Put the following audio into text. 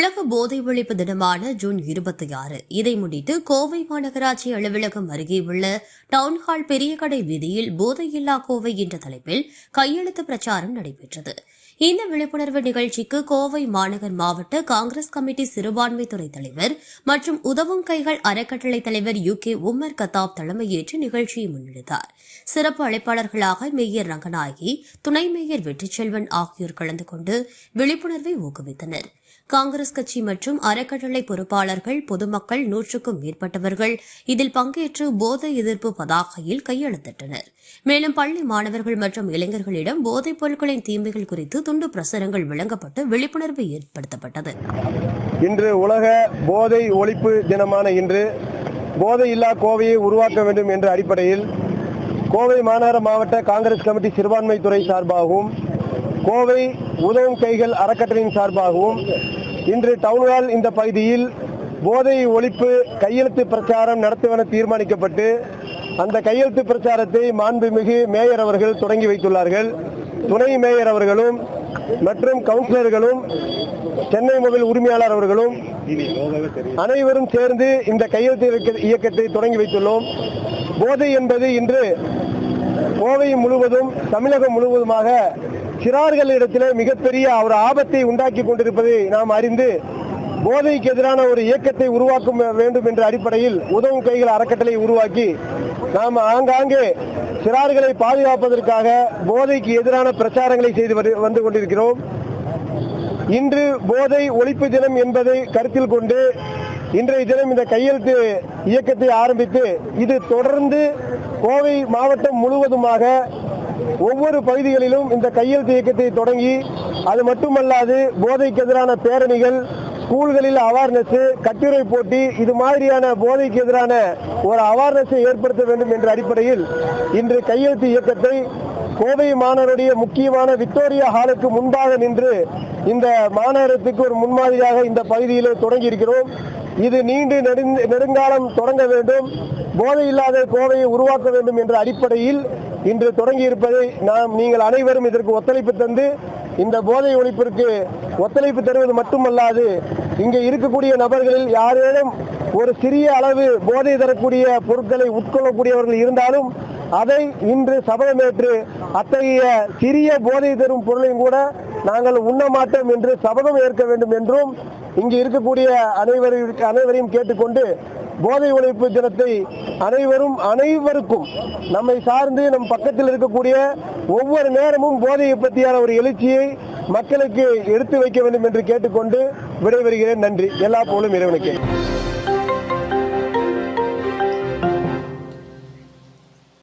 உலக போதை ஒழிப்பு தினமான ஜூன் இருபத்தி ஆறு இதை முன்னிட்டு கோவை மாநகராட்சி அலுவலகம் அருகே உள்ள டவுன்ஹால் பெரிய கடை வீதியில் போதையில்லா கோவை என்ற தலைப்பில் கையெழுத்து பிரச்சாரம் நடைபெற்றது. இந்த விழிப்புணர்வு நிகழ்ச்சிக்கு கோவை மாநகர் மாவட்ட காங்கிரஸ் கமிட்டி சிறுபான்மை துறை தலைவர் மற்றும் உதவும் கைகள் அறக்கட்டளை தலைவர் யு கே உமர் கத்தாப் தலைமையேற்று நிகழ்ச்சியை முன்னெடுத்தார். சிறப்பு அழைப்பாளர்களாக மேயர் ரங்கநாயகி துணை மேயர் வெற்றிச்செல்வன் ஆகியோர் கலந்து கொண்டு விழிப்புணர்வை ஊக்குவித்தனர். காங்கிரஸ் காங்கிரஸ் கட்சி மற்றும் அறக்கட்டளை பொறுப்பாளர்கள் பொதுமக்கள் நூற்றுக்கும் மேற்பட்டவர்கள் இதில் பங்கேற்று போதை எதிர்ப்பு பதாகையில் கையெழுத்திட்டனர். மேலும் பள்ளி மாணவர்கள் மற்றும் இளைஞர்களிடம் போதைப் பொருட்களின் தீமைகள் குறித்து துண்டு பிரசுரங்கள் வழங்கப்பட்டு விழிப்புணர்வு ஏற்படுத்தப்பட்டது. இன்று உலக போதை ஒழிப்பு தினமான இன்று போதை இல்லா கோவையை உருவாக்க வேண்டும் என்ற அடிப்படையில் கோவை மாநகர மாவட்ட காங்கிரஸ் கமிட்டி சிறுபான்மை துறை சார்பாகவும் கோவை உதவும் கைகள் அறக்கட்டளையின் சார்பாகவும் இன்று டவுன்ஹால் இந்த பகுதியில் போதை ஒழிப்பு கையெழுத்து பிரச்சாரம் நடத்துவென தீர்மானிக்கப்பட்டு அந்த கையெழுத்து பிரச்சாரத்தை மாண்புமிகு மேயர் அவர்கள் தொடங்கி வைத்துள்ளார்கள். துணை மேயர் அவர்களும் மற்றும் கவுன்சிலர்களும் சென்னை மொபைல் உரிமையாளர் அவர்களும் அனைவரும் சேர்ந்து இந்த கையெழுத்து இயக்க- இயக்கத்தை தொடங்கி வைத்துள்ளோம். போதை என்பது இன்று கோவை முழுவதும் தமிழகம் முழுவதுமாக சிறார்களிடத்திலே மிகப்பெரிய ஒரு ஆபத்தை உண்டாக்கி கொண்டிருப்பதை நாம் அறிந்து போதைக்கு எதிரான ஒரு இயக்கத்தை உருவாக்க வேண்டும் என்ற அடிப்படையில் உதவும் கைகள் அறக்கட்டளை உருவாக்கி நாம் ஆங்காங்கே சிறார்களை பாதுகாப்பதற்காக போதைக்கு எதிரான பிரச்சாரங்களை செய்து வந்து கொண்டிருக்கிறோம். இன்று போதை ஒழிப்பு தினம் என்பதை கருத்தில் கொண்டு இன்றைய தினம் இந்த கையெழுத்து இயக்கத்தை ஆரம்பித்து இது தொடர்ந்து கோவை மாவட்டம் முழுவதுமாக ஒவ்வொரு பகுதிகளிலும் இந்த கையெழுத்து இயக்கத்தை தொடங்கி அது மட்டுமல்லாது போதைக்கு எதிரான பேரணிகள் ஸ்கூல்களில் அவேர்னஸ் கட்டுரை போட்டி இது மாதிரியான போதைக்கு எதிரான ஒரு அவேர்னஸை ஏற்படுத்த வேண்டும் என்ற அடிப்படையில் இன்று கையெழுத்து இயக்கத்தை கோவை மாநகருடைய முக்கியமான விக்டோரியா ஹாலுக்கு முன்பாக நின்று இந்த மாநகரத்துக்கு ஒரு முன்மாதிரியாக இந்த பகுதியில் தொடங்கி இருக்கிறோம் இது நீண்டு நெடுங்காலம் தொடங்க வேண்டும். போதை இல்லாத கோவையை உருவாக்க வேண்டும் என்ற அடிப்படையில் இன்று தொடங்கி இருப்பதை நாம் நீங்கள் அனைவரும் இதற்கு ஒத்துழைப்பு தந்து இந்த போதை ஒழிப்பிற்கு ஒத்துழைப்பு தருவது மட்டுமல்லாது இங்கே இருக்கக்கூடிய நபர்களில் யாரேனும் ஒரு சிறிய அளவு போதை தரக்கூடிய பொருட்களை உட்கொள்ளக்கூடியவர்கள் இருந்தாலும் அதை இன்று சபதமேற்று அத்தகைய சிறிய போதை தரும் பொருளையும் கூட நாங்கள் உண்ண மாட்டோம் என்று சபதம் ஏற்க வேண்டும் என்றும் இங்கு இருக்கக்கூடிய அனைவரையும் அனைவரையும் கேட்டுக்கொண்டு போதை ஒழிப்பு தினத்தை அனைவரும் அனைவருக்கும் நம்மை சார்ந்து நம் பக்கத்தில் இருக்கக்கூடிய ஒவ்வொரு நேரமும் போதையை பற்றியான ஒரு எழுச்சியை மக்களுக்கு எடுத்து வைக்க வேண்டும் என்று கேட்டுக்கொண்டு விடைபெறுகிறேன். நன்றி. எல்லா போலும் இறைவனுக்கு.